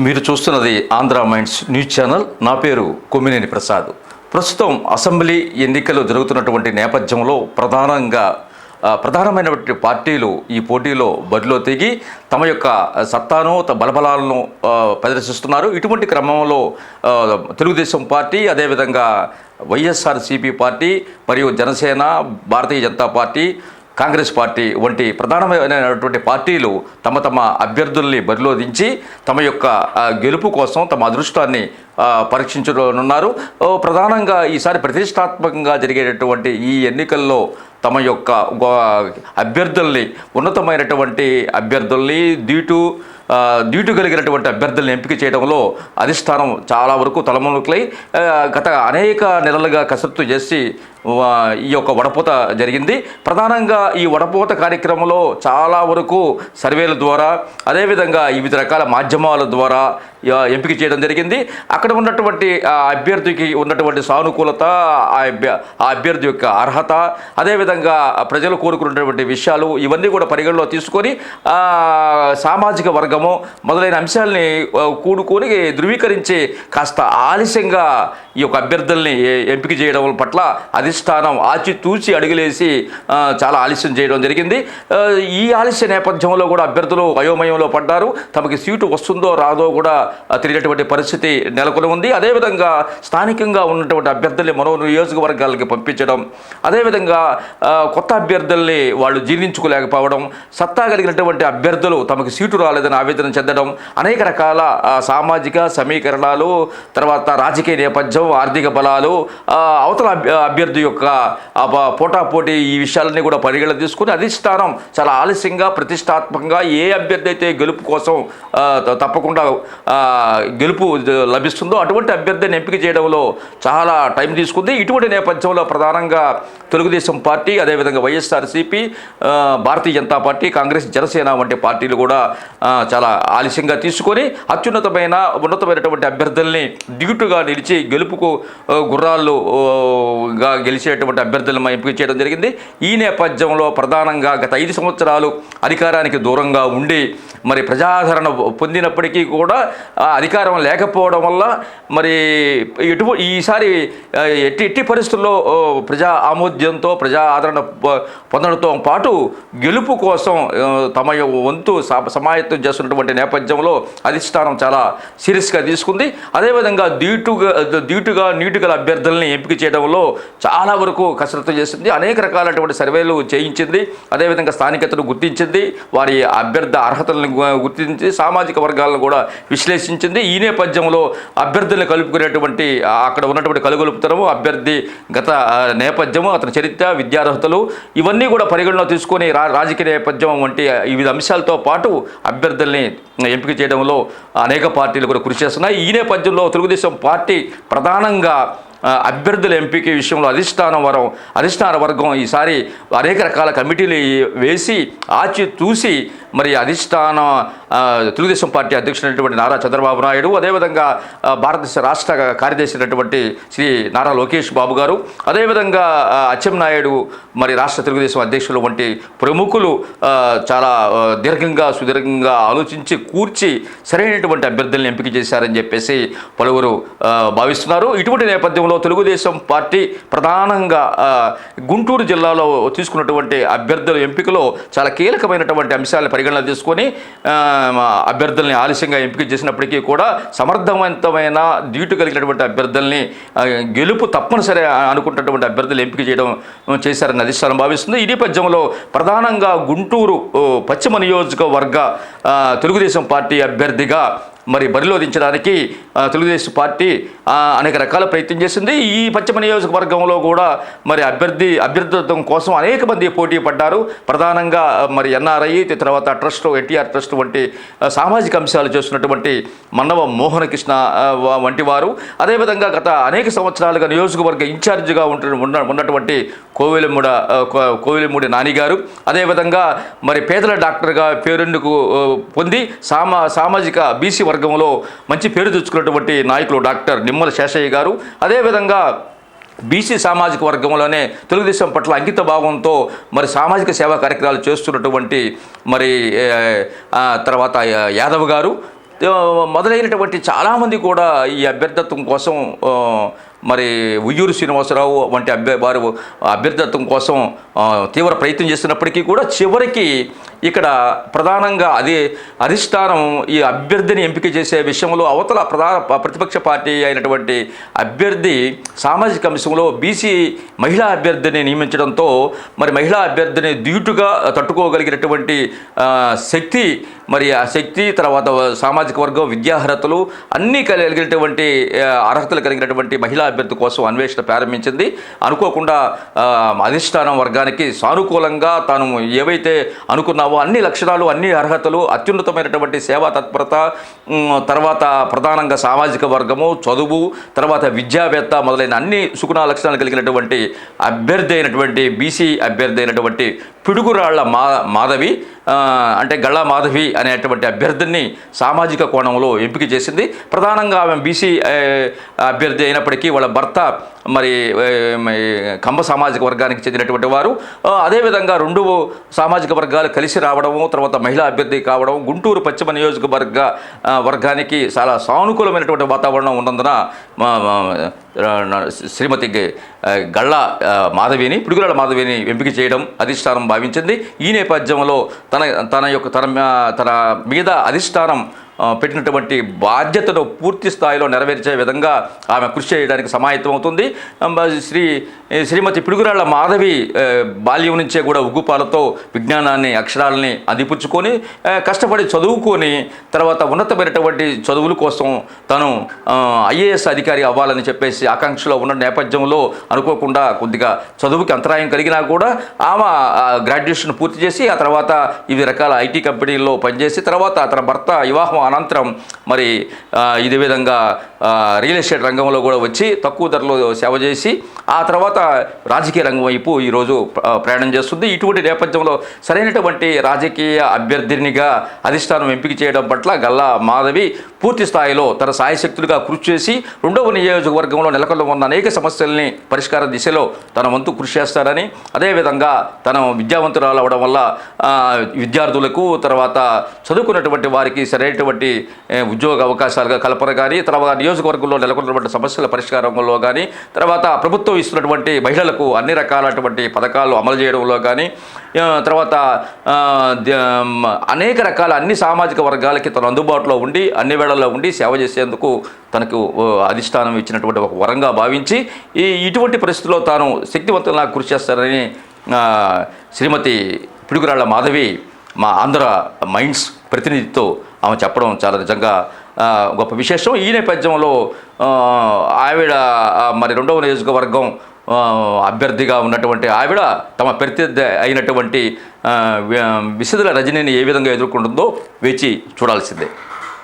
మీరు చూస్తున్నది Andhra minds news channel. నా పేరు కొమ్మినేని ప్రసాద్. ప్రస్తుతం అసెంబ్లీ ఎన్నికలు జరుగుతున్నటువంటి నేపథ్యంలో ప్రధానంగా ప్రధానమైనటువంటి పార్టీలు ఈ పోటీలో బరిలో దిగి తమ యొక్క సత్తాను బలబలాలను ప్రదర్శిస్తున్నారు. ఇటువంటి క్రమంలో తెలుగుదేశం పార్టీ అదేవిధంగా వైఎస్ఆర్సీపీ పార్టీ మరియు Janasena Bharatiya Janata party Congress party వంటి ప్రధానమైనటువంటి పార్టీలు తమ తమ అభ్యర్థుల్ని బరిలో దించి తమ యొక్క గెలుపు కోసం తమ అదృష్టాన్ని పరీక్షించనున్నారు. ప్రధానంగా ఈసారి ప్రతిష్టాత్మకంగా జరిగేటటువంటి ఈ ఎన్నికల్లో తమ యొక్క గో- అభ్యర్థుల్ని ఉన్నతమైనటువంటి అభ్యర్థుల్ని దీటు డ్యూటీ కలిగినటువంటి అభ్యర్థులను ఎంపిక చేయడంలో అధిష్టానం చాలా వరకు తలమునకులై గత అనేక నెలలుగా కసరత్తు చేసి ఈ యొక్క వడపోత జరిగింది. ప్రధానంగా ఈ వడపోత కార్యక్రమంలో చాలా వరకు సర్వేల ద్వారా అదేవిధంగా వివిధ రకాల మాధ్యమాల ద్వారా ఎంపిక చేయడం జరిగింది. అక్కడ ఉన్నటువంటి ఆ అభ్యర్థికి ఉన్నటువంటి సానుకూలత ఆ అభ్య ఆ అభ్యర్థి యొక్క అర్హత అదేవిధంగా ప్రజలు కోరుకున్నటువంటి విషయాలు ఇవన్నీ కూడా పరిగణలో తీసుకొని సామాజిక వర్గం వర్గము మొదలైన అంశాలని కూడుకొని ధృవీకరించి కాస్త ఆలస్యంగా ఈ యొక్క అభ్యర్థుల్ని ఎంపిక చేయడం పట్ల అధిష్టానం ఆచితూచి అడుగులేసి చాలా ఆలస్యం చేయడం జరిగింది. ఈ ఆలస్య నేపథ్యంలో కూడా అభ్యర్థులు అయోమయంలో పడ్డారు. తమకి సీటు వస్తుందో రాదో కూడా తెలియనటువంటి పరిస్థితి నెలకొని ఉంది. అదేవిధంగా స్థానికంగా ఉన్నటువంటి అభ్యర్థుల్ని మరో నియోజకవర్గాలకి పంపించడం అదేవిధంగా కొత్త అభ్యర్థుల్ని వాళ్ళు జీర్ణించుకోలేకపోవడం సత్తా కలిగినటువంటి అభ్యర్థులు తమకు సీటు రాలేదని ఆవేదన చెందడం. అనేక రకాల సామాజిక సమీకరణాలు తర్వాత రాజకీయ నేపథ్యం ఆర్థిక బలాలు అవతల అభ్యర్థి యొక్క పోటాపోటీ ఈ విషయాలన్నీ కూడా పరిగణన తీసుకుని అధిష్టానం చాలా ఆలస్యంగా ప్రతిష్టాత్మకంగా ఏ అభ్యర్థి అయితే గెలుపు కోసం తప్పకుండా గెలుపు లభిస్తుందో అటువంటి అభ్యర్థిని ఎంపిక చేయడంలో చాలా టైం తీసుకుంది. ఇటువంటి నేపథ్యంలో ప్రధానంగా తెలుగుదేశం పార్టీ అదేవిధంగా YSRCP Bharatiya Janata party Congress Janasena వంటి పార్టీలు కూడా చాలా ఆలస్యంగా తీసుకొని అత్యున్నతమైన ఉన్నతమైనటువంటి అభ్యర్థుల్ని దిగుటుగా నిలిచి గెలుపుకు ఆ, గుర్రాలు గెలిచేటువంటి అభ్యర్థులను ఎంపిక చేయడం జరిగింది. ఈ నేపథ్యంలో ప్రధానంగా గత ఐదు సంవత్సరాలు అధికారానికి దూరంగా ఉండి మరి ప్రజాదరణ పొందినప్పటికీ కూడా అధికారం లేకపోవడం వల్ల మరి ఎటు ఈసారి ఎట్టి ఎట్టి పరిస్థితుల్లో ప్రజా ఆమోద్యంతో ప్రజా ఆదరణ పొందడంతో పాటు గెలుపు కోసం తమ యొక్క వంతు స- సమాయత్తం చేస్తున్నటువంటి నేపథ్యంలో అధిష్టానం చాలా సీరియస్గా తీసుకుంది. అదేవిధంగా దీటుగా దీటుగా నీటుగా అభ్యర్థుల్ని ఎంపిక చేయడంలో చాలా వరకు కసరత్తు చేసింది. అనేక రకాలైనటువంటి సర్వేలు చేయించింది. అదేవిధంగా స్థానికతను గుర్తించింది. వారి అభ్యర్థి అర్హతలను గుర్తించి సామాజిక వర్గాలను కూడా విశ్లేషించింది. ఈ నేపథ్యంలో అభ్యర్థులను కలుపుకునేటువంటి అక్కడ ఉన్నటువంటి కలుగొలుపుతరము అభ్యర్థి గత నేపథ్యము అతని చరిత్ర విద్యార్హతలు ఇవన్నీ కూడా పరిగణలో తీసుకొని రా రాజకీయ నేపథ్యం వంటి వివిధ అంశాలతో పాటు అభ్యర్థుల్ని ఎంపిక చేయడంలో అనేక పార్టీలు కూడా కృషి చేస్తున్నాయి. ఈ నేపథ్యంలో తెలుగుదేశం పార్టీ ప్రధానంగా అభ్యర్థుల ఎంపిక విషయంలో అధిష్టాన వరం అధిష్టాన వర్గం ఈసారి అనేక రకాల కమిటీలు వేసి ఆచి చూసి మరి అధిష్టాన తెలుగుదేశం పార్టీ అధ్యక్షుడైనటువంటి నారా చంద్రబాబు నాయుడు అదేవిధంగా భారతదేశ రాష్ట్ర కార్యదర్శి అయినటువంటి శ్రీ నారా లోకేష్ బాబు గారు అదేవిధంగా అచ్చెన్నాయుడు మరి రాష్ట్ర తెలుగుదేశం అధ్యక్షులు వంటి ప్రముఖులు చాలా దీర్ఘంగా సుదీర్ఘంగా ఆలోచించి కూర్చి సరైనటువంటి అభ్యర్థులను ఎంపిక చేశారని చెప్పేసి పలువురు భావిస్తున్నారు. ఇటువంటి నేపథ్యంలో తెలుగుదేశం పార్టీ ప్రధానంగా గుంటూరు జిల్లాలో తీసుకున్నటువంటి అభ్యర్థుల ఎంపికలో చాలా కీలకమైనటువంటి అంశాలను పరిగణన తీసుకొని అభ్యర్థుల్ని ఆలస్యంగా ఎంపిక చేసినప్పటికీ కూడా సమర్థవంతమైన దీటు కలిగినటువంటి అభ్యర్థుల్ని గెలుపు తప్పనిసరి అనుకుంటున్నటువంటి అభ్యర్థులు ఎంపిక చేయడం చేశారని అధిష్టానం భావిస్తుంది. ఈ నేపథ్యంలో ప్రధానంగా గుంటూరు పశ్చిమ నియోజకవర్గ తెలుగుదేశం పార్టీ అభ్యర్థిగా మరి బరిలో దించడానికి తెలుగుదేశం పార్టీ అనేక రకాల ప్రయత్నం చేసింది. ఈ పశ్చిమ నియోజకవర్గంలో కూడా మరి అభ్యర్థి అభ్యర్థిత్వం కోసం అనేక మంది పోటీ పడ్డారు. ప్రధానంగా మరి ఎన్ఆర్ఐ తర్వాత ట్రస్ట్ ఎన్టీఆర్ ట్రస్ట్ వంటి సామాజిక అంశాలు చేస్తున్నటువంటి మన్నవ మోహన కృష్ణ వంటి వారు. అదేవిధంగా గత అనేక సంవత్సరాలుగా నియోజకవర్గ ఇన్ఛార్జిగా ఉంటు ఉన్న ఉన్నటువంటి కోవిలముడ కో- కోవిలముడి నాని గారు అదేవిధంగా మరి పేదల డాక్టర్గా పేరెందుకు పొంది సామా సామాజిక బీసీ వర్గంలో మంచి పేరు తెచ్చుకున్నటువంటి నాయకులు డాక్టర్ నిమ్మల శేషయ్య గారు. అదేవిధంగా బీసీ సామాజిక వర్గంలోనే తెలుగుదేశం పట్ల అంకిత భావంతో మరి సామాజిక సేవా కార్యక్రమాలు చేస్తున్నటువంటి మరి తర్వాత యాదవ్ గారు. మొదలైనటువంటి చాలామంది కూడా ఈ అభ్యర్థత్వం కోసం మరి ఉయ్యూరు శ్రీనివాసరావు వంటి అభ్య వారు అభ్యర్థత్వం కోసం తీవ్ర ప్రయత్నం చేస్తున్నప్పటికీ కూడా చివరికి ఇక్కడ ప్రధానంగా అదే అధిష్టానం ఈ అభ్యర్థిని ఎంపిక చేసే విషయంలో అవతల ప్రధాన ప్రతిపక్ష పార్టీ అయినటువంటి అభ్యర్థి సామాజిక అంశంలో బీసీ మహిళా అభ్యర్థిని నియమించడంతో మరి మహిళా అభ్యర్థిని దీటుగా తట్టుకోగలిగినటువంటి శక్తి మరి ఆ శక్తి తర్వాత సామాజిక వర్గం విద్యార్హతలు అన్నీ కలిగినటువంటి అర్హతలు కలిగినటువంటి మహిళా అభ్యర్థి కోసం అన్వేషణ ప్రారంభించింది. అనుకోకుండా అధిష్టానం వర్గానికి సానుకూలంగా తాను ఏవైతే అనుకున్నావో అన్ని లక్షణాలు అన్ని అర్హతలు అత్యున్నతమైనటువంటి సేవా తత్పరత తర్వాత ప్రధానంగా సామాజిక వర్గము చదువు తర్వాత విద్యావేత్త మొదలైన అన్ని సుగుణ లక్షణాలు కలిగినటువంటి అభ్యర్థి అయినటువంటి బీసీ అభ్యర్థి అయినటువంటి పిడుగురాళ్ళ మా మాధవి అంటే గళ్ళ మాధవి అనేటువంటి అభ్యర్థిని సామాజిక కోణంలో ఎంపిక చేసింది. ప్రధానంగా ఆమె బీసీ అభ్యర్థి అయినప్పటికీ వాళ్ళ భర్త మరి కంబ సామాజిక వర్గానికి చెందినటువంటి వారు. అదేవిధంగా రెండు సామాజిక వర్గాలు కలిసి రావడము తర్వాత మహిళా అభ్యర్థి కావడం గుంటూరు పశ్చిమ నియోజకవర్గ వర్గానికి చాలా సానుకూలమైనటువంటి వాతావరణం ఉన్నందున మా- శ్రీమతి గళ్ళ మాధవిని పిడుగురాళ్ళ మాధవిని ఎంపిక చేయడం అధిష్టానం భావించింది. ఈ నేపథ్యంలో తన తన యొక్క తన తన మీద అధిష్టానం పెట్టినటువంటి బాధ్యతను పూర్తి స్థాయిలో నెరవేర్చే విధంగా ఆమె కృషి చేయడానికి సమాయత్తం అవుతుంది శ్రీ శ్రీమతి పిడుగురాళ్ళ మాధవి బాల్యం నుంచే కూడా ఉగ్గుపాలతో విజ్ఞానాన్ని అక్షరాలని అందిపుచ్చుకొని కష్టపడి చదువుకొని తర్వాత ఉన్నతమైనటువంటి చదువుల కోసం తను ఐఏఎస్ అధికారి అవ్వాలని చెప్పేసి ఆకాంక్షలో ఉన్న నేపథ్యంలో అనుకోకుండా కొద్దిగా చదువుకి అంతరాయం కలిగినా కూడా ఆమె గ్రాడ్యుయేషన్ పూర్తి చేసి ఆ తర్వాత వివిధ రకాల ఐటీ కంపెనీల్లో పనిచేసి తర్వాత తన భర్త వివాహం అనంతరం మరి ఇదే విధంగా రియల్ ఎస్టేట్ రంగంలో కూడా వచ్చి తక్కువ ధరలో సేవ చేసి ఆ తర్వాత రాజకీయ రంగం వైపు ఈరోజు ప్రయాణం చేస్తుంది. ఇటువంటి నేపథ్యంలో సరైనటువంటి రాజకీయ అభ్యర్థినిగా అధిష్టానం ఎంపిక చేయడం పట్ల గల్లా మాధవి పూర్తి స్థాయిలో తన సాయశక్తులుగా కృషి చేసి రెండవ నియోజకవర్గంలో నెలకొన్న ఉన్న అనేక సమస్యల్ని పరిష్కార దిశలో తన వంతు కృషి చేస్తారని అదేవిధంగా తన విద్యావంతురాలు అవడం వల్ల విద్యార్థులకు తర్వాత చదువుకున్నటువంటి వారికి సరైనటువంటి ఉన్నటువంటి ఉద్యోగ అవకాశాలుగా కల్పన కానీ తర్వాత నియోజకవర్గంలో నెలకొన్నటువంటి సమస్యల పరిష్కారంలో కానీ తర్వాత ప్రభుత్వం ఇస్తున్నటువంటి మహిళలకు అన్ని రకాలటువంటి పథకాలు అమలు చేయడంలో కానీ తర్వాత అనేక రకాల అన్ని సామాజిక వర్గాలకి తను అందుబాటులో ఉండి అన్ని వేళల్లో ఉండి సేవ చేసేందుకు తనకు అధిష్టానం ఇచ్చినటువంటి ఒక వరంగా భావించి ఈ ఇటువంటి పరిస్థితుల్లో తాను శక్తివంతంగా కృషి చేస్తారని శ్రీమతి పిడుగురాళ్ళ మాధవి మా ఆంధ్ర మైండ్స్ ప్రతినిధితో ఆమె చెప్పడం చాలా నిజంగా గొప్ప విశేషం. ఈ నేపథ్యంలో ఆవిడ మరి రెండవ నియోజకవర్గం అభ్యర్థిగా ఉన్నటువంటి ఆవిడ తమ ప్రత్యర్థి అయినటువంటి ఆ, విసిదల రజనీని ఏ విధంగా ఎదుర్కొంటుందో వేచి చూడాల్సిందే.